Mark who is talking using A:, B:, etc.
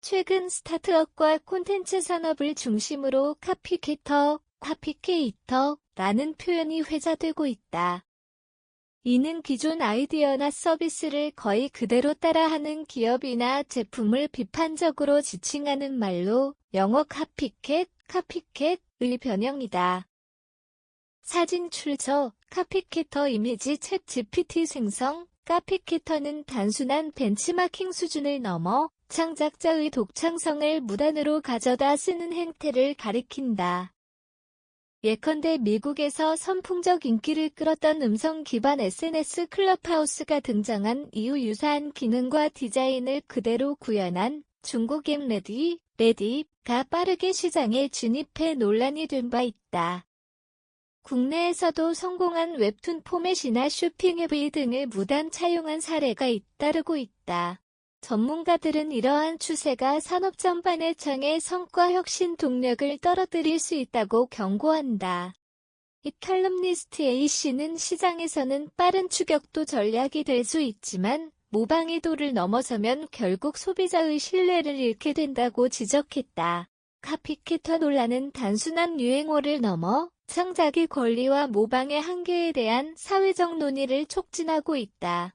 A: 최근 스타트업과 콘텐츠 산업을 중심으로 카피캐터, 카피케이터라는 표현이 회자되고 있다. 이는 기존 아이디어나 서비스를 거의 그대로 따라하는 기업이나 제품을 비판적으로 지칭하는 말로 영어 카피캣, 카피캣의 변형이다. 사진 출처, 카피캐터 이미지 챗 GPT 생성, 카피캐터는 단순한 벤치마킹 수준을 넘어 창작자의 독창성을 무단으로 가져다 쓰는 행태를 가리킨다. 예컨대 미국에서 선풍적 인기를 끌었던 음성 기반 SNS 클럽하우스가 등장한 이후 유사한 기능과 디자인을 그대로 구현한 중국 앱 레디, 레디가 빠르게 시장에 진입해 논란이 된 바 있다. 국내에서도 성공한 웹툰 포맷이나 쇼핑 앱 등을 무단 차용한 사례가 잇따르고 있다. 전문가들은 이러한 추세가 산업 전반의 장애 성과 혁신 동력을 떨어뜨릴 수 있다고 경고한다. 이 칼럼니스트 A씨는 시장에서는 빠른 추격도 전략이 될 수 있지만 모방의 도를 넘어서면 결국 소비자의 신뢰를 잃게 된다고 지적했다. 카피캐터 논란은 단순한 유행어를 넘어 창작의 권리와 모방의 한계에 대한 사회적 논의를 촉진하고 있다.